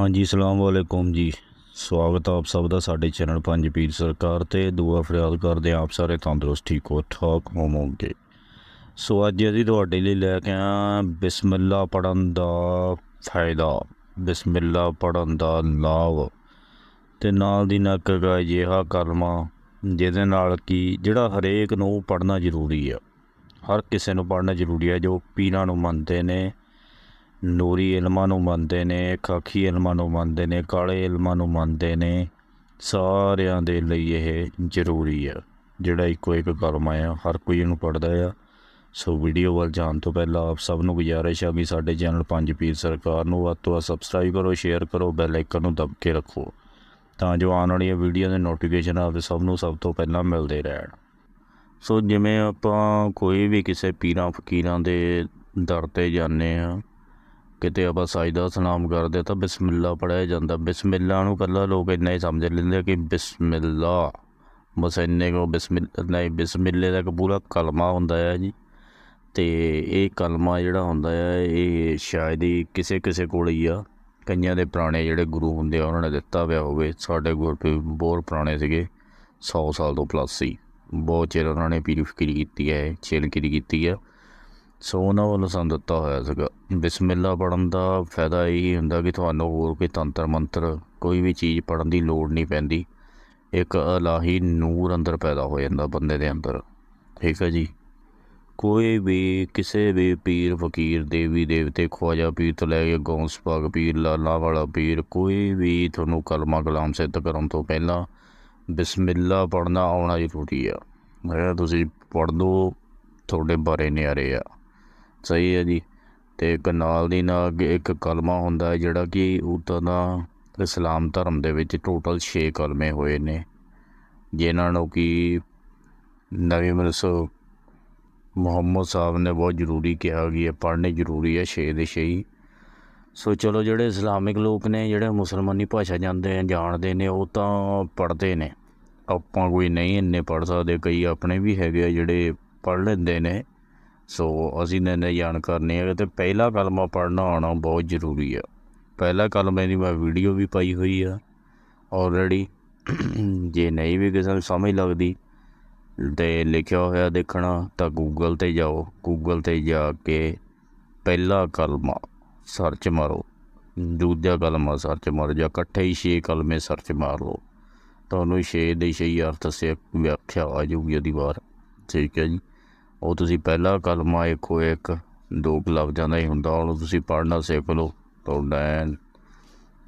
ਹਾਂਜੀ, ਅਸਲਾਮ ਵਾਲੇਕੁਮ ਜੀ। ਸਵਾਗਤ ਆਪ ਸਭ ਦਾ ਸਾਡੇ ਚੈਨਲ ਪੰਜ ਪੀਰ ਸਰਕਾਰ ਤੇ। ਦੁਆ ਫਰਿਆਦ ਕਰਦੇ ਹਾਂ ਆਪ ਸਾਰੇ ਤੰਦਰੁਸਤ, ਠੀਕ ਹੋ, ਠਾਕ ਹੋਵੋਗੇ। ਸੋ ਅੱਜ ਅਸੀਂ ਤੁਹਾਡੇ ਲਈ ਲੈ ਕੇ ਆ ਬਿਸਮਿਲ੍ਲਾ ਪੜਨ ਦਾ ਫਾਇਦਾ। ਬਿਸਮਿਲ੍ਲਾ ਪੜਨ ਦਾ ਲਾਭ। ਤੇ ਨਾਲ ਦੀ ਨਾਲ ਇੱਕ ਹੈਗਾ ਅਜਿਹਾ ਕਲਮਾ, ਜਿਹਦੇ ਨਾਲ ਕਿ ਜਿਹੜਾ ਹਰੇਕ ਨੂੰ ਪੜਨਾ ਜ਼ਰੂਰੀ ਆ। ਹਰ ਕਿਸੇ ਨੂੰ ਪੜਨਾ ਜ਼ਰੂਰੀ ਹੈ ਜੋ ਪੀਰਾਂ ਨੂੰ ਮੰਨਦੇ ਨੇ। ਨੂਰੀ ਇਲਮਾਂ ਨੂੰ ਮੰਨਦੇ ਨੇ, ਖਾਕੀ ਇਲਮਾਂ ਨੂੰ ਮੰਨਦੇ ਨੇ, ਕਾਲੇ ਇਲਮਾਂ ਨੂੰ ਮੰਨਦੇ ਨੇ, ਸਾਰਿਆਂ ਦੇ ਲਈ ਇਹ ਜ਼ਰੂਰੀ ਆ। ਜਿਹੜਾ ਇੱਕੋ ਇੱਕ ਕਲਮਾ ਆ, ਹਰ ਕੋਈ ਇਹਨੂੰ ਪੜਦਾ ਆ। ਸੋ ਵੀਡੀਓ ਵੱਲ ਜਾਣ ਤੋਂ ਪਹਿਲਾਂ ਆਪ ਸਭ ਨੂੰ ਗੁਜ਼ਾਰਿਸ਼ ਆ ਵੀ ਸਾਡੇ ਚੈਨਲ ਪੰਜ ਪੀਰ ਸਰਕਾਰ ਨੂੰ ਵੱਧ ਤੋਂ ਵੱਧ ਸਬਸਕ੍ਰਾਈਬ ਕਰੋ ਸ਼ੇਅਰ ਕਰੋ ਬੈਲ ਆਈਕਨ ਨੂੰ ਦਬ ਕੇ ਰੱਖੋ। ਤਾਂ ਜੋ ਆਉਣ ਵਾਲੀਆਂ ਵੀਡੀਓ ਦੇ ਨੋਟੀਫਿਕੇਸ਼ਨ ਆਪ ਸਭ ਨੂੰ ਸਭ ਤੋਂ ਪਹਿਲਾਂ ਮਿਲਦੇ ਰਹਿਣ। ਸੋ ਜਿਵੇਂ ਆਪਾਂ ਕੋਈ ਵੀ ਕਿਸੇ ਪੀਰਾਂ, ਫਕੀਰਾਂ ਦੇ ਦਰ ਤੇ ਜਾਂਦੇ ਆ ਕਿਤੇ ਆਪਾਂ ਸਾਜਦਾ ਸਲਾਮ ਕਰਦੇ ਤਾਂ ਬਿਸਮਿਲ੍ਲਾ ਪੜਿਆ ਜਾਂਦਾ। ਬਿਸਮਿਲ੍ਲਾ ਨੂੰ ਪਹਿਲਾਂ ਲੋਕ ਇੰਨਾ ਹੀ ਸਮਝ ਲੈਂਦੇ ਆ ਕਿ ਬਿਸਮਿਲ੍ਲਾ। ਬਸ ਇੰਨੇ ਕੋ ਬਿਸਮਿਲ੍ਲਾ ਨਹੀਂ, ਬਿਸਮਿਲ੍ਲੇ ਦਾ ਇੱਕ ਪੂਰਾ ਕਲਮਾ ਹੁੰਦਾ ਹੈ ਜੀ। ਤੇ ਇਹ ਕਲਮਾ ਜਿਹੜਾ ਹੁੰਦਾ ਹੈ ਇਹ ਸ਼ਾਇਦ ਹੀ ਕਿਸੇ ਕਿਸੇ ਕੋਲ ਹੀ ਆ। ਕਈਆਂ ਦੇ ਪੁਰਾਣੇ ਜਿਹੜੇ ਗੁਰੂ ਹੁੰਦੇ ਆ, ਉਹਨਾਂ ਨੇ ਦਿੱਤਾ ਹੋਇਆ ਹੋਵੇ। ਸਾਡੇ ਗੁਰੂ ਬਹੁਤ ਪੁਰਾਣੇ ਸੀਗੇ 100 ਸਾਲ ਤੋਂ ਪਲੱਸ ਸੀ। ਬਹੁਤ ਚਿਰ ਉਹਨਾਂ ਨੇ ਪੀਰੀਫਿਕਰੀ ਕੀਤੀ ਹੈ ਛੇਲਕਿਰੀ ਕੀਤੀ ਹੈ। ਸੋ ਉਹਨਾਂ ਵੱਲੋਂ ਸਾਨੂੰ ਦਿੱਤਾ ਹੋਇਆ ਸੀਗਾ। ਬਿਸਮਿਲ੍ਲਾ ਪੜਨ ਦਾ ਫਾਇਦਾ ਇਹ ਹੁੰਦਾ ਕਿ ਤੁਹਾਨੂੰ ਹੋਰ ਕੋਈ ਤੰਤਰ ਮੰਤਰ, ਕੋਈ ਵੀ ਚੀਜ਼ ਪੜਨ ਦੀ ਲੋੜ ਨਹੀਂ ਪੈਂਦੀ। ਇੱਕ ਇਲਾਹੀ ਨੂਰ ਅੰਦਰ ਪੈਦਾ ਹੋ ਜਾਂਦਾ ਬੰਦੇ ਦੇ ਅੰਦਰ। ਠੀਕ ਹੈ ਜੀ? ਕੋਈ ਵੀ, ਕਿਸੇ ਵੀ ਪੀਰ, ਫਕੀਰ, ਦੇਵੀ, ਦੇਵਤੇ, ਖਵਾਜਾ ਪੀਰ ਤੋਂ ਲੈ ਕੇ ਗੌਂਸ ਪਾਕ ਪੀਰ, ਲਾਲਾ ਵਾਲਾ ਪੀਰ, ਕੋਈ ਵੀ ਤੁਹਾਨੂੰ ਕਲਮਾ ਕਲਾਮ ਸਿੱਧ ਕਰਨ ਤੋਂ ਪਹਿਲਾਂ ਬਿਸਮਿਲ੍ਲਾ ਪੜਨਾ ਆਉਣਾ ਜ਼ਰੂਰੀ ਆ। ਮੈਂ ਤੁਸੀਂ ਪੜ੍ਹ ਲਓ ਤੁਹਾਡੇ ਬਾਰੇ ਨਿਆਰੇ ਆ। ਸਹੀ ਹੈ ਜੀ। ਅਤੇ ਇੱਕ ਨਾਲ ਦੀ ਨਾਲ ਇੱਕ ਕਲਮਾ ਹੁੰਦਾ ਜਿਹੜਾ ਕਿ ਉੱਦਾਂ ਦਾ ਇਸਲਾਮ ਧਰਮ ਦੇ ਵਿੱਚ ਟੋਟਲ ਛੇ ਕਲਮੇ ਹੋਏ ਨੇ, ਜਿਨ੍ਹਾਂ ਨੂੰ ਕਿ ਨਬੀ ਮਰਸੋ ਮੁਹੰਮਦ ਸਾਹਿਬ ਨੇ ਬਹੁਤ ਜ਼ਰੂਰੀ ਕਿਹਾ ਕਿ ਇਹ ਪੜ੍ਹਨੇ ਜ਼ਰੂਰੀ ਹੈ ਛੇ ਦੇ 6 ਸੋ ਚਲੋ ਜਿਹੜੇ ਇਸਲਾਮਿਕ ਲੋਕ ਨੇ, ਜਿਹੜੇ ਮੁਸਲਮਾਨੀ ਭਾਸ਼ਾ ਜਾਂਦੇ ਆ, ਜਾਣਦੇ ਨੇ, ਉਹ ਤਾਂ ਪੜ੍ਹਦੇ ਨੇ। ਆਪਾਂ ਕੋਈ ਨਹੀਂ ਇੰਨੇ ਪੜ੍ਹ ਸਕਦੇ, ਕਈ ਆਪਣੇ ਵੀ ਹੈਗੇ ਆ ਜਿਹੜੇ ਪੜ੍ਹ ਲੈਂਦੇ ਨੇ। ਸੋ ਅਸੀਂ ਨੇ ਨੇ ਜਾਣਕਾਰ ਨਹੀਂ ਹੈਗੇ ਤੇ ਪਹਿਲਾ ਕਲਮਾ ਪੜ੍ਹਨਾ ਆਉਣਾ ਬਹੁਤ ਜ਼ਰੂਰੀ ਆ। ਪਹਿਲਾ ਕਲਮੇ ਦੀ ਮੈਂ ਵੀਡੀਓ ਵੀ ਪਾਈ ਹੋਈ ਆ। ਆਲਰੇਡੀ ਜੇ ਨਹੀਂ ਵੀ ਕਿਸੇ ਨੂੰ ਸਮਝ ਲੱਗਦੀ ਤੇ ਲਿਖਿਆ ਹੋਇਆ ਦੇਖਣਾ ਤਾਂ ਗੂਗਲ ਤੇ ਜਾਓ। ਗੂਗਲ ਤੇ ਜਾ ਕੇ ਪਹਿਲਾ ਕਲਮਾ ਸਰਚ ਮਾਰੋ। ਦੂਜਾ ਕਲਮਾ ਸਰਚ ਮਾਰੋ ਜਾਂ ਇਕੱਠੇ ਹੀ ਛੇ ਕਲਮੇ ਸਰਚ ਮਾਰ ਲਓ। ਤੁਹਾਨੂੰ ਛੇ ਦੇ ਛੇ ਅਰਥ ਸੇ ਵਿਆਖਿਆ ਆ ਜੂਗੀ ਉਹਦੀ ਵਾਰ। ਠੀਕ ਹੈ ਜੀ। ਉਹ ਤੁਸੀਂ ਪਹਿਲਾ ਕਲਮਾ ਇੱਕੋ ਇੱਕ, ਦੋ ਕੁ ਲਫ਼ਜ਼ਾਂ ਦਾ ਹੀ ਹੁੰਦਾ ਉਹਨੂੰ ਤੁਸੀਂ ਪੜ੍ਹਨਾ ਸਿੱਖ ਲਓ, ਤੁਹਾਡਾ ਐਨ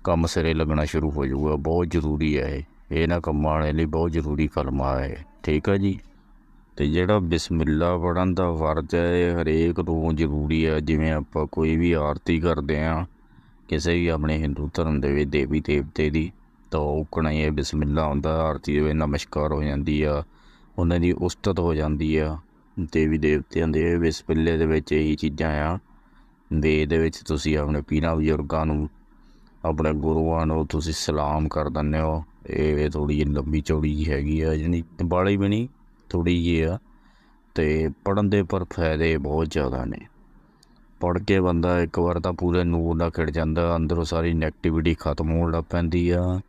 ਕੰਮ ਸਿਰੇ ਲੱਗਣਾ ਸ਼ੁਰੂ ਹੋ ਜਾਊਗਾ, ਬਹੁਤ ਜ਼ਰੂਰੀ ਹੈ ਇਹ ਇਹ ਕੰਮਾਂ ਵਾਲੇ ਲਈ ਬਹੁਤ ਜ਼ਰੂਰੀ ਕਲਮਾ ਹੈ ਠੀਕ ਹੈ ਜੀ? ਤੇ ਜਿਹੜਾ ਬਿਸਮਿਲ੍ਲਾ ਪੜਨ ਦਾ ਫਰਜ਼ ਹੈ, ਇਹ ਹਰੇਕ ਨੂੰ ਜ਼ਰੂਰੀ ਹੈ, ਜਿਵੇਂ ਆਪਾਂ ਕੋਈ ਵੀ ਆਰਤੀ ਕਰਦੇ ਆ ਕਿਸੇ ਵੀ ਆਪਣੇ ਹਿੰਦੂ ਧਰਮ ਦੇ ਵਿੱਚ ਦੇਵੀ ਦੇਵਤੇ ਦੀ, ਤਾਂ ਉਕਣਾ ਹੀ ਇਹ ਬਿਸਮਿਲ੍ਲਾ ਹੁੰਦਾ, ਆਰਤੀ ਦੇ ਵਿੱਚ ਨਮਸਕਾਰ ਹੋ ਜਾਂਦੀ ਆ, ਉਹਨਾਂ ਦੀ ਉਸਤਤ ਹੋ ਜਾਂਦੀ ਆ ਦੇਵੀ ਦੇਵਤਿਆਂ ਦੇ ਬਿਸਮਿਲ੍ਲੇ ਦੇ ਵਿੱਚ ਇਹੀ ਚੀਜ਼ਾਂ ਆ। ਵੇਦ ਦੇ ਵਿੱਚ ਤੁਸੀਂ ਆਪਣੇ ਪੀਰਾਂ ਬਜ਼ੁਰਗਾਂ ਨੂੰ, ਆਪਣੇ ਗੁਰੂਆਂ ਨੂੰ ਤੁਸੀਂ ਸਲਾਮ ਕਰ ਦਿੰਦੇ ਹੋ। ਇਹ ਥੋੜੀ ਜਿਹੀ ਲੰਬੀ ਚੌੜੀ ਜਿਹੀ ਹੈਗੀ ਆ ਜਾਨੀ ਬਾਲੀ ਵੀ ਨਹੀਂ ਥੋੜੀ ਜਿਹੀ ਆ। ਤੇ ਪੜਨ ਦੇ ਪਰ ਫਾਇਦੇ ਬਹੁਤ ਜ਼ਿਆਦਾ ਨੇ। ਪੜ ਕੇ ਬੰਦਾ ਇੱਕ ਵਾਰ ਤਾਂ ਪੂਰੇ ਨੂਰ ਨਾਲ ਖਿੜ ਜਾਂਦਾ, ਅੰਦਰੋਂ ਸਾਰੀ ਨੈਗੇਟਿਵਿਟੀ ਖਤਮ ਹੋਣ ਲੱਗ ਪੈਂਦੀ ਆ।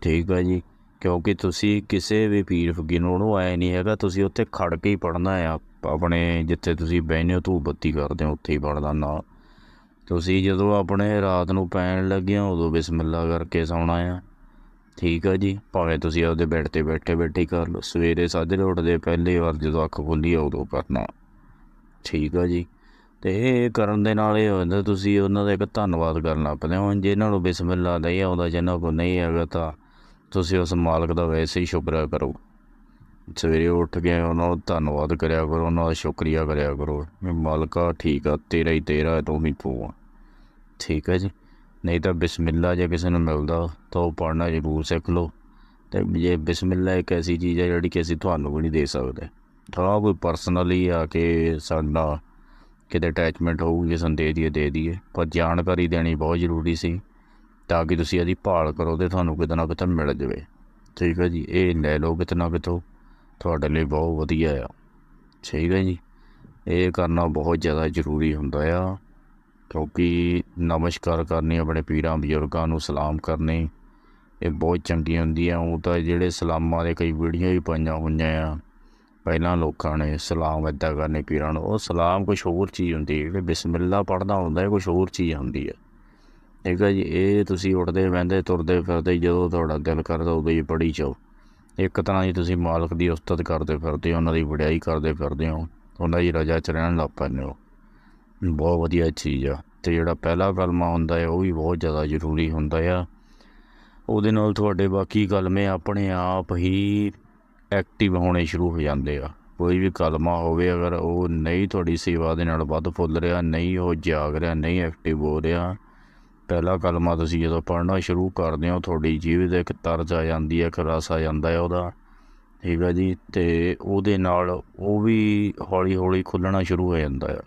ਠੀਕ ਆ ਜੀ। ਕਿਉਂਕਿ ਤੁਸੀਂ ਕਿਸੇ ਵੀ ਪੀਰ ਫਕੀਰ ਨੂੰ ਉਹਨੂੰ ਆਏ ਨਹੀਂ ਹੈਗਾ, ਤੁਸੀਂ ਉੱਥੇ ਖੜ ਕੇ ਹੀ ਪੜਨਾ ਆ ਆਪਣੇ ਜਿੱਥੇ ਤੁਸੀਂ ਬਹਿਨੇ ਹੋ, ਧੂਪ ਬੱਤੀ ਕਰਦੇ ਹੋ, ਉੱਥੇ ਹੀ ਪੜਦਾ ਨਾ। ਤੁਸੀਂ ਜਦੋਂ ਆਪਣੇ ਰਾਤ ਨੂੰ ਪੈਣ ਲੱਗੇ ਹੋ ਉਦੋਂ ਬਿਸਮਿਲ੍ਲਾ ਕਰਕੇ ਸੌਣਾ ਆ। ਠੀਕ ਆ ਜੀ, ਭਾਵੇਂ ਤੁਸੀਂ ਆਪਦੇ ਬੈੱਡ ਤੇ ਬੈਠੇ ਬੈਠੇ ਹੀ ਕਰ ਲਓ, ਸਵੇਰੇ ਸਾਜਰੇ ਉੱਠਦੇ ਪਹਿਲੀ ਵਾਰ ਜਦੋਂ ਅੱਖ ਖੁੱਲੀ ਆ, ਉਦੋਂ ਕਰਨਾ। ਠੀਕ ਆ ਜੀ, ਤੇ ਇਹ ਕਰਨ ਦੇ ਨਾਲ ਇਹ ਹੋ ਜਾਂਦਾ ਤੁਸੀਂ ਉਹਨਾਂ ਦਾ ਇੱਕ ਧੰਨਵਾਦ ਕਰਨਾ। ਪੈਂਦਾ ਹੁਣ ਜਿਹਨਾਂ ਨੂੰ ਬਿਸਮਿਲ੍ਲਾ ਨਹੀਂ ਆਉਂਦਾ, ਜਿਹਨਾਂ ਕੋਲ ਨਹੀਂ ਹੈਗਾ ਤਾਂ ਤੁਸੀਂ ਉਸ ਮਾਲਕ ਦਾ ਵੈਸੇ ਹੀ ਸ਼ੁਕਰ ਕਰੋ। ਸਵੇਰੇ ਉੱਠ ਕੇ ਉਹਨਾਂ ਦਾ ਧੰਨਵਾਦ ਕਰਿਆ ਕਰੋ ਉਹਨਾਂ ਦਾ ਸ਼ੁਕਰੀਆ ਕਰਿਆ ਕਰੋ ਵੀ ਮਾਲਕਾ, ਠੀਕ ਆ, ਤੇਰਾ ਹੀ ਤੇਰਾ, ਤੂੰ ਵੀ ਤੂੰ ਆ। ਠੀਕ ਹੈ ਜੀ। ਨਹੀਂ ਤਾਂ ਬਿਸਮਿਲ੍ਲਾ ਜੇ ਕਿਸੇ ਨੂੰ ਮਿਲਦਾ ਤਾਂ ਉਹ ਪੜ੍ਹਨਾ ਜ਼ਰੂਰ ਸਿੱਖ ਲਓ। ਤੇ ਜੇ ਬਿਸਮਿਲ੍ਲਾ ਇੱਕ ਐਸੀ ਚੀਜ਼ ਹੈ ਜਿਹੜੀ ਕਿ ਅਸੀਂ ਤੁਹਾਨੂੰ ਵੀ ਨਹੀਂ ਦੇ ਸਕਦੇ। ਥੋੜਾ ਕੋਈ ਪਰਸਨਲੀ ਆ ਕੇ ਸਾਡਾ ਕਿਤੇ ਅਟੈਚਮੈਂਟ ਹੋਊਗੀ ਜੇ ਸਾਨੂੰ ਦੇ ਦੇ ਦਈਏ। ਪਰ ਜਾਣਕਾਰੀ ਦੇਣੀ ਬਹੁਤ ਜ਼ਰੂਰੀ ਸੀ। ਤਾਂ ਕਿ ਤੁਸੀਂ ਇਹਦੀ ਭਾਲ ਕਰੋ ਤੇ ਤੁਹਾਨੂੰ ਕਿਤੇ ਨਾ ਕਿਤੇ ਮਿਲ ਜਾਵੇ। ਠੀਕ ਹੈ ਜੀ, ਇਹ ਲੈ ਲਓ ਕਿਤੇ ਨਾ ਕਿਤੋਂ। ਤੁਹਾਡੇ ਲਈ ਬਹੁਤ ਵਧੀਆ ਆ। ਠੀਕ ਹੈ ਜੀ, ਇਹ ਕਰਨਾ ਬਹੁਤ ਜ਼ਿਆਦਾ ਜ਼ਰੂਰੀ ਹੁੰਦਾ ਆ, ਕਿਉਂਕਿ ਨਮਸਕਾਰ ਕਰਨੀ, ਆਪਣੇ ਪੀਰਾਂ ਬਜ਼ੁਰਗਾਂ ਨੂੰ ਸਲਾਮ ਕਰਨੀ, ਇਹ ਬਹੁਤ ਚੰਗੀ ਹੁੰਦੀ ਆ ਉਹ ਤਾਂ ਜਿਹੜੇ ਸਲਾਮਾਂ ਦੇ ਕਈ ਵੀਡੀਓ ਵੀ ਪਾਈਆਂ ਹੋਈਆਂ ਆ, ਪਹਿਲਾਂ ਲੋਕਾਂ ਨੇ ਸਲਾਮ ਇੱਦਾਂ ਕਰਨੇ ਪੀਰਾਂ ਨੂੰ। ਉਹ ਸਲਾਮ ਕੁਝ ਹੋਰ ਚੀਜ਼ ਹੁੰਦੀ ਹੈ, ਜਿਹੜੇ ਬਿਸਮਿਲ੍ਲਾ ਪੜ੍ਹਦਾ ਹੁੰਦਾ, ਇਹ ਕੁਝ ਹੋਰ ਚੀਜ਼ ਹੁੰਦੀ ਹੈ। ਠੀਕ ਹੈ ਜੀ, ਇਹ ਤੁਸੀਂ ਉੱਠਦੇ ਬਹਿੰਦੇ, ਤੁਰਦੇ ਫਿਰਦੇ ਜਦੋਂ ਤੁਹਾਡਾ ਦਿਲ ਕਰਦਾ ਉਦੋਂ ਹੀ ਪੜ੍ਹੀ ਜਾਓ। ਇੱਕ ਤਰ੍ਹਾਂ ਦੀ ਤੁਸੀਂ ਮਾਲਕ ਦੀ ਉਸਤਤ ਕਰਦੇ ਫਿਰਦੇ ਹੋ, ਉਹਨਾਂ ਦੀ ਵਡਿਆਈ ਕਰਦੇ ਫਿਰਦੇ ਹੋ, ਉਹਨਾਂ ਦੀ ਰਜ਼ਾ ਚ ਰਹਿਣ ਲੱਗ ਪੈਂਦੇ ਹੋ। ਬਹੁਤ ਵਧੀਆ ਚੀਜ਼ ਆ, ਤੇ ਜਿਹੜਾ ਪਹਿਲਾ ਕਲਮਾ ਹੁੰਦਾ ਹੈ, ਉਹ ਵੀ ਬਹੁਤ ਜ਼ਿਆਦਾ ਜ਼ਰੂਰੀ ਹੁੰਦਾ ਆ। ਉਹਦੇ ਨਾਲ ਤੁਹਾਡੇ ਬਾਕੀ ਕਲਮੇ ਆਪਣੇ ਆਪ ਹੀ ਐਕਟਿਵ ਹੋਣੇ ਸ਼ੁਰੂ ਹੋ ਜਾਂਦੇ ਆ। ਕੋਈ ਵੀ ਕਲਮਾ ਹੋਵੇ, ਅਗਰ ਉਹ ਨਹੀਂ ਤੁਹਾਡੀ ਸੇਵਾ ਦੇ ਨਾਲ ਵੱਧ ਫੁੱਲ ਰਿਹਾ, ਨਹੀਂ ਉਹ ਜਾਗ ਰਿਹਾ, ਨਹੀਂ ਐਕਟਿਵ ਹੋ ਰਿਹਾ ਪਹਿਲਾ ਕਲਮਾ ਤੁਸੀਂ ਜਦੋਂ ਪੜ੍ਹਨਾ ਸ਼ੁਰੂ ਕਰਦੇ ਹੋ, ਤੁਹਾਡੀ ਜੀਵ ਦੇ ਇੱਕ ਤਰਜ ਆ ਜਾਂਦੀ ਹੈ, ਇੱਕ ਰਸ ਆ ਜਾਂਦਾ ਹੈ ਉਹਦਾ। ਠੀਕ ਹੈ ਜੀ? ਤੇ ਉਹਦੇ ਨਾਲ ਉਹ ਵੀ ਹੌਲੀ ਹੌਲੀ ਖੁੱਲਣਾ ਸ਼ੁਰੂ ਹੋ ਜਾਂਦਾ ਹੈ।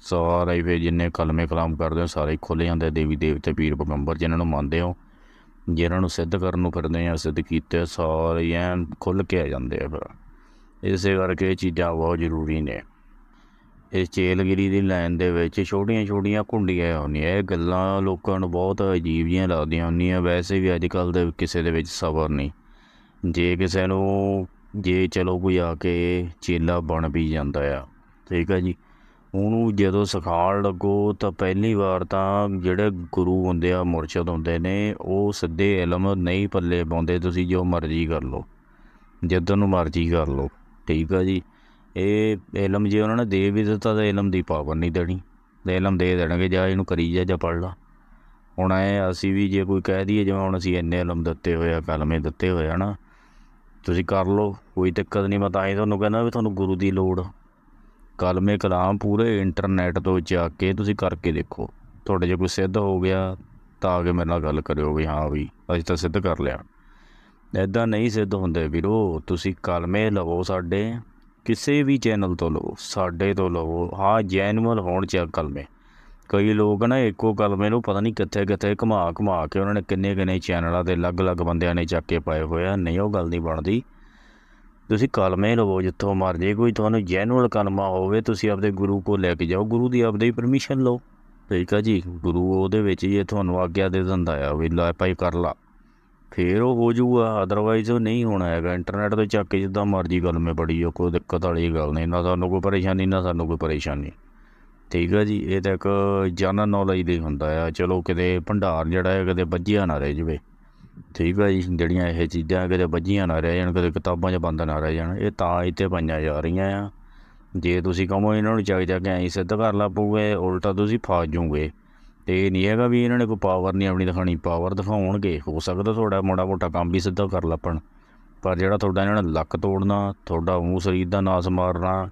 ਸਾਰਾ ਹੀ ਫਿਰ ਜਿੰਨੇ ਕਲਮੇ ਕਲਾਮ ਕਰਦੇ ਹੋ, ਸਾਰੇ ਖੁੱਲ ਜਾਂਦੇ ਦੇਵੀ ਦੇਵਤੇ ਪੀਰ, ਪਗੰਬਰ ਜਿਨ੍ਹਾਂ ਨੂੰ ਮੰਨਦੇ ਹੋ ਜਿਹਨਾਂ ਨੂੰ ਸਿੱਧ ਕਰਨ ਨੂੰ ਫਿਰਦੇ ਆ, ਸਿੱਧ ਕੀਤੇ, ਸਾਰੇ ਐਨ ਖੁੱਲ ਕੇ ਆ ਜਾਂਦੇ ਆ ਫਿਰ। ਇਸੇ ਕਰਕੇ ਇਹ ਚੀਜ਼ਾਂ ਬਹੁਤ ਜ਼ਰੂਰੀ ਨੇ। ਇਸ ਚੇਲਗਿਰੀ ਦੀ ਲਾਈਨ ਦੇ ਵਿੱਚ ਛੋਟੀਆਂ ਛੋਟੀਆਂ ਘੁੰਡੀਆਂ ਹੁੰਦੀਆਂ ਇਹ ਗੱਲਾਂ ਲੋਕਾਂ ਨੂੰ ਬਹੁਤ ਅਜੀਬ ਜਿਹੀਆਂ ਲੱਗਦੀਆਂ ਹੁੰਦੀਆਂ। ਵੈਸੇ ਵੀ ਅੱਜ ਕੱਲ੍ਹ ਦੇ ਕਿਸੇ ਦੇ ਵਿੱਚ ਸਬਰ ਨਹੀਂ। ਜੇ ਕਿਸੇ ਨੂੰ, ਜੇ ਚਲੋ ਕੋਈ ਆ ਕੇ ਚੇਲਾ ਬਣ ਵੀ ਜਾਂਦਾ ਆ, ਠੀਕ ਆ ਜੀ। ਉਹਨੂੰ ਜਦੋਂ ਸਿਖਾਉਣ ਲੱਗੋ ਤਾਂ ਪਹਿਲੀ ਵਾਰ ਤਾਂ ਜਿਹੜੇ ਗੁਰੂ ਹੁੰਦੇ ਆ, ਮੁਰਸ਼ਦ ਹੁੰਦੇ ਨੇ, ਉਹ ਸਿੱਧੇ ਇਲਮ ਨਹੀਂ ਪੱਲੇ ਪਾਉਂਦੇ। ਤੁਸੀਂ ਜੋ ਮਰਜ਼ੀ ਕਰ ਲਓ। ਜਿੱਦਾਂ ਨੂੰ ਮਰਜ਼ੀ ਕਰ ਲਓ। ਠੀਕ ਆ ਜੀ। ਇਹ ਇਲਮ ਜੇ ਉਹਨਾਂ ਨੇ ਦੇ ਵੀ ਦਿੱਤਾ ਤਾਂ ਇਲਮ ਦੀ ਪਾਵਰ ਨਹੀਂ ਦੇਣੀ। ਤੇ ਇਲਮ ਦੇ ਦੇਣਗੇ ਜਾਂ ਇਹਨੂੰ ਕਰੀ ਜਾ ਜਾਂ ਪੜ ਲਾ। ਹੁਣ ਐ ਅਸੀਂ ਵੀ ਜੇ ਕੋਈ ਕਹਿ ਦਈਏ, ਜਿਵੇਂ ਹੁਣ ਅਸੀਂ ਇੰਨੇ ਇਲਮ ਦਿੱਤੇ ਹੋਏ ਆ, ਕਲਮੇ ਦਿੱਤੇ ਹੋਏ ਆ ਨਾ ਤੁਸੀਂ ਕਰ ਲਓ, ਕੋਈ ਦਿੱਕਤ ਨਹੀਂ, ਮੈਂ ਤਾਂ ਹੀ ਤੁਹਾਨੂੰ ਕਹਿੰਦਾ ਵੀ ਤੁਹਾਨੂੰ ਗੁਰੂ ਦੀ ਲੋੜ ਕਲਮੇ, ਕਲਾਮ ਪੂਰੇ ਇੰਟਰਨੈਟ ਤੋਂ ਜਾ ਕੇ ਤੁਸੀਂ ਕਰਕੇ ਦੇਖੋ। ਤੁਹਾਡੇ ਜੇ ਕੋਈ ਸਿੱਧ ਹੋ ਗਿਆ, ਤਾਂ ਆ ਕੇ ਮੇਰੇ ਨਾਲ ਗੱਲ ਕਰਿਓ ਵੀ ਹਾਂ ਵੀ, ਅਸੀਂ ਤਾਂ ਸਿੱਧ ਕਰ ਲਿਆ। ਐਦਾਂ ਨਹੀਂ ਸਿੱਧ ਹੁੰਦੇ ਵੀਰੋ, ਤੁਸੀਂ ਕਲਮੇ ਲਵੋ ਸਾਡੇ। ਕਿਸੇ ਵੀ ਚੈਨਲ ਤੋਂ ਲਵੋ, ਸਾਡੇ ਤੋਂ ਲਵੋ, ਹਾਂ ਜੈਨੂਅਲ ਹੋਣ ਚ ਕਲਮੇ ਕਈ ਲੋਕ ਨਾ ਇੱਕੋ ਕਲਮੇ ਨੂੰ ਪਤਾ ਨਹੀਂ ਕਿੱਥੇ ਕਿੱਥੇ ਘੁਮਾ ਘੁਮਾ ਕੇ ਉਹਨਾਂ ਨੇ ਕਿੰਨੇ ਕਿੰਨੇ ਚੈਨਲਾਂ ਦੇ ਅਲੱਗ-ਅਲੱਗ ਬੰਦਿਆਂ ਨੇ ਚੱਕ ਕੇ ਪਾਏ ਹੋਏ ਆ, ਨਹੀਂ ਉਹ ਗੱਲ ਨਹੀਂ ਬਣਦੀ। ਤੁਸੀਂ ਕਲਮੇ ਲਵੋ ਜਿੱਥੋਂ ਮਰਜ਼ੀ, ਕੋਈ ਤੁਹਾਨੂੰ ਜੈਨੂਅਲ ਕਲਮਾ ਹੋਵੇ, ਤੁਸੀਂ ਆਪਦੇ ਗੁਰੂ ਕੋਲ ਲੈ ਕੇ ਜਾਓ, ਗੁਰੂ ਦੀ ਆਪਦੇ ਹੀ ਪਰਮਿਸ਼ਨ ਲਓ। ਠੀਕ ਆ ਜੀ, ਗੁਰੂ ਉਹਦੇ ਵਿੱਚ ਹੀ ਇਹ ਤੁਹਾਨੂੰ ਆਗਿਆ ਦੇ ਦਿੰਦਾ ਆ ਵੀ ਲੈ ਭਾਈ ਕਰ ਲਾ। ਫਿਰ ਉਹ ਹੋ ਜਾਊਗਾ ਅਦਰਵਾਈਜ਼ ਉਹ ਨਹੀਂ ਹੋਣਾ ਹੈਗਾ। ਇੰਟਰਨੈਟ ਤੇ ਚੱਕ ਕੇ ਜਿੱਦਾਂ ਮਰਜ਼ੀ ਗੱਲ ਕਲਮੇ ਪੜੀ ਜਾਓ, ਕੋਈ ਦਿੱਕਤ ਵਾਲੀ ਗੱਲ ਨਹੀਂ, ਨਾ ਸਾਨੂੰ ਕੋਈ ਪਰੇਸ਼ਾਨੀ, ਨਾ ਸਾਨੂੰ ਕੋਈ ਪਰੇਸ਼ਾਨੀ। ਠੀਕ ਆ ਜੀ, ਇਹ ਤਾਂ ਇੱਕ ਜਨਰਲ ਨੌਲੇਜ ਦੇ ਹੁੰਦਾ ਆ। ਚਲੋ ਕਿਤੇ ਭੰਡਾਰ ਜਿਹੜਾ ਹੈ ਕਦੇ ਵੱਜਿਆ ਨਾ ਰਹਿ ਜਵੇ। ਠੀਕ ਆ ਜੀ, ਜਿਹੜੀਆਂ ਇਹ ਚੀਜ਼ਾਂ ਕਿਤੇ ਵੱਜੀਆਂ ਨਾ ਰਹਿ ਜਾਣ ਕਦੇ ਕਿਤਾਬਾਂ 'ਚ ਬੰਦ ਨਾ ਰਹਿ ਜਾਣ, ਇਹ ਤਾਂ ਇੱਥੇ ਪਾਈਆਂ ਜਾ ਰਹੀਆਂ ਆ। ਜੇ ਤੁਸੀਂ ਕਹੋ ਇਹਨਾਂ ਨੂੰ ਚੱਕ ਚੱਕ ਐਂ ਸਿੱਧ ਕਰ ਲਾ ਪਊਗੇ ਉਲਟਾ ਤੁਸੀਂ ਫਸ ਜਾਓਗੇ। ਤੇ ਇਹ ਨਹੀਂ ਹੈਗਾ ਵੀ ਇਹਨਾਂ ਨੇ ਕੋਈ ਪਾਵਰ ਨਹੀਂ ਆਪਣੀ ਦਿਖਾਣੀ ਪਾਵਰ ਦਿਖਾਉਣਗੇ, ਹੋ ਸਕਦਾ ਤੁਹਾਡਾ ਮਾੜਾ ਮੋਟਾ ਕੰਮ ਵੀ ਸਿੱਧਾ ਕਰ ਲੱਪਣ। ਪਰ ਜਿਹੜਾ ਤੁਹਾਡਾ ਇਹਨਾਂ ਨੇ ਲੱਕ ਤੋੜਨਾ, ਤੁਹਾਡਾ ਮੂੰਹ ਸਰੀਰ ਦਾ ਨਾਸ ਮਾਰਨਾ,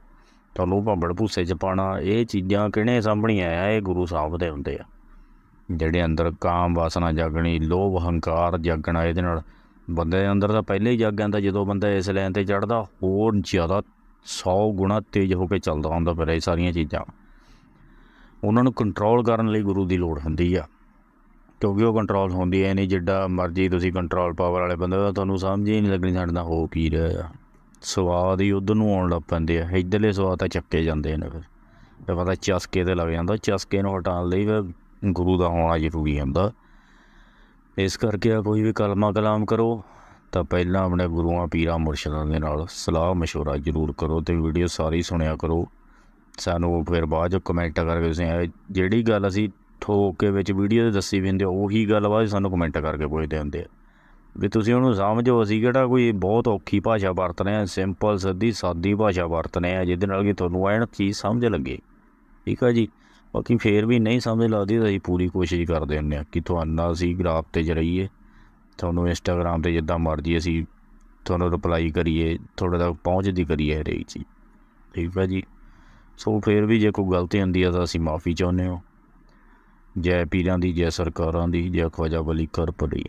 ਤੁਹਾਨੂੰ ਭਾਂਬੜ ਭੂਸੇ 'ਚ ਪਾਣਾ ਇਹ ਚੀਜ਼ਾਂ ਕਿਹਨੇ ਸਾਂਭਣੀਆਂ ਆ? ਇਹ ਗੁਰੂ ਸਾਹਿਬ ਦੇ ਹੁੰਦੇ ਆ। ਜਿਹੜੇ ਅੰਦਰ ਕਾਮ ਵਾਸਨਾ ਜਾਗਣੀ, ਲੋਭ ਹੰਕਾਰ ਜਾਗਣਾ, ਇਹਦੇ ਨਾਲ ਬੰਦੇ ਦੇ ਅੰਦਰ ਤਾਂ ਪਹਿਲੇ ਹੀ ਜਾਗ ਜਾਂਦਾ, ਜਦੋਂ ਬੰਦਾ ਇਸ ਲਾਈਨ ਤੇ ਚੜਦਾ ਹੋਰ ਜ਼ਿਆਦਾ 100 ਗੁਣਾ ਤੇਜ਼ ਹੋ ਕੇ ਚੱਲਦਾ ਹੁੰਦਾ ਫਿਰ ਇਹ ਸਾਰੀਆਂ ਚੀਜ਼ਾਂ। ਉਹਨਾਂ ਨੂੰ ਕੰਟਰੋਲ ਕਰਨ ਲਈ ਗੁਰੂ ਦੀ ਲੋੜ ਹੁੰਦੀ ਆ ਕਿਉਂਕਿ ਉਹ ਕੰਟਰੋਲ ਹੁੰਦੀ ਐ ਨਹੀਂ ਜਿੱਡਾ ਮਰਜ਼ੀ ਤੁਸੀਂ ਕੰਟਰੋਲ ਪਾਵਰ ਵਾਲੇ ਬੰਦੇ ਦਾ ਤੁਹਾਨੂੰ ਸਮਝ ਹੀ ਨਹੀਂ ਲੱਗਣੀ ਸਾਡੇ ਨਾਲ ਹੋ ਕੀ ਰਿਹਾ ਆ ਸਵਾਦ ਹੀ ਉਧਰ ਨੂੰ ਆਉਣ ਲੱਗ ਪੈਂਦੇ ਆ ਇੱਧਰਲੇ ਸਵਾਦ ਤਾਂ ਚੱਕੇ ਜਾਂਦੇ ਨੇ ਫਿਰ ਤੇ ਪਤਾ ਚਸਕੇ ਤੇ ਲੱਗ ਜਾਂਦਾ ਚਸਕੇ ਨੂੰ ਹਟਾਉਣ ਲਈ ਫਿਰ ਗੁਰੂ ਦਾ ਹੋਣਾ ਜ਼ਰੂਰੀ ਹੁੰਦਾ ਇਸ ਕਰਕੇ ਆ ਕੋਈ ਵੀ ਕਲਮਾ ਕਲਾਮ ਕਰੋ ਤਾਂ ਪਹਿਲਾਂ ਆਪਣੇ ਗੁਰੂਆਂ ਪੀਰਾਂ ਮੁਰਸ਼ਿਦਾਂ ਦੇ ਨਾਲ ਸਲਾਹ مشورہ ਜ਼ਰੂਰ ਕਰੋ ਤੇ ਵੀਡੀਓ ਸਾਰੀ ਸੁਣਿਆ ਕਰੋ ਸਾਨੂੰ ਫਿਰ ਬਾਅਦ ਚ ਕਮੈਂਟ ਕਰਕੇ ਤੁਸੀਂ ਜਿਹੜੀ ਗੱਲ ਅਸੀਂ ਠੋਕ ਕੇ ਵਿੱਚ ਵੀਡੀਓ ਦੇ ਦੱਸੀ ਵੀ ਹੁੰਦੀ ਆ, ਉਹੀ ਗੱਲ ਬਾਅਦ 'ਚ ਸਾਨੂੰ ਕਮੈਂਟ ਕਰਕੇ ਪੁੱਛਦੇ ਹੁੰਦੇ ਆ। ਵੀ ਤੁਸੀਂ ਉਹਨੂੰ ਸਮਝੋ ਅਸੀਂ ਕਿਹੜਾ ਕੋਈ ਬਹੁਤ ਔਖੀ ਭਾਸ਼ਾ ਵਰਤ ਰਹੇ ਹਾਂ ਸਿੰਪਲ ਸਿੱਧੀ ਸਾਦੀ ਭਾਸ਼ਾ ਵਰਤ ਰਹੇ ਹਾਂ ਜਿਹਦੇ ਨਾਲ ਕਿ ਤੁਹਾਨੂੰ ਐਨ ਚੀਜ਼ ਸਮਝ ਲੱਗੇ। ਠੀਕ ਆ ਜੀ? ਬਾਕੀ ਫੇਰ ਵੀ ਨਹੀਂ ਸਮਝ ਲੱਗਦੀ ਤਾਂ ਅਸੀਂ ਪੂਰੀ ਕੋਸ਼ਿਸ਼ ਕਰਦੇ ਹੁੰਦੇ ਹਾਂ ਕਿ ਤੁਹਾਨੂੰ ਅਸੀਂ ਗ੍ਰਾਫ ਤੇ ਰਹੀਏ ਤੁਹਾਨੂੰ ਇੰਸਟਾਗ੍ਰਾਮ ਤੇ ਜਿੱਦਾਂ ਮਰਜ਼ੀ ਅਸੀਂ ਤੁਹਾਨੂੰ ਰਿਪਲਾਈ ਕਰੀਏ ਤੁਹਾਡੇ ਤੱਕ ਪਹੁੰਚਦੀ ਕਰੀਏ ਹਰੇਕ ਚੀਜ਼। ਠੀਕ ਆ ਜੀ? ਸੋ ਫਿਰ ਵੀ ਜੇ ਕੋਈ ਗਲਤੀ ਹੁੰਦੀ ਆ ਤਾਂ ਅਸੀਂ ਮਾਫੀ ਚਾਹੁੰਦੇ ਹਾਂ। ਜੈ ਪੀਰਾਂ ਦੀ, ਜੈ ਸਰਕਾਰਾਂ ਦੀ, ਜੈ ਖਵਾਜਾ ਵਲੀ ਕਰਪੁਰੀ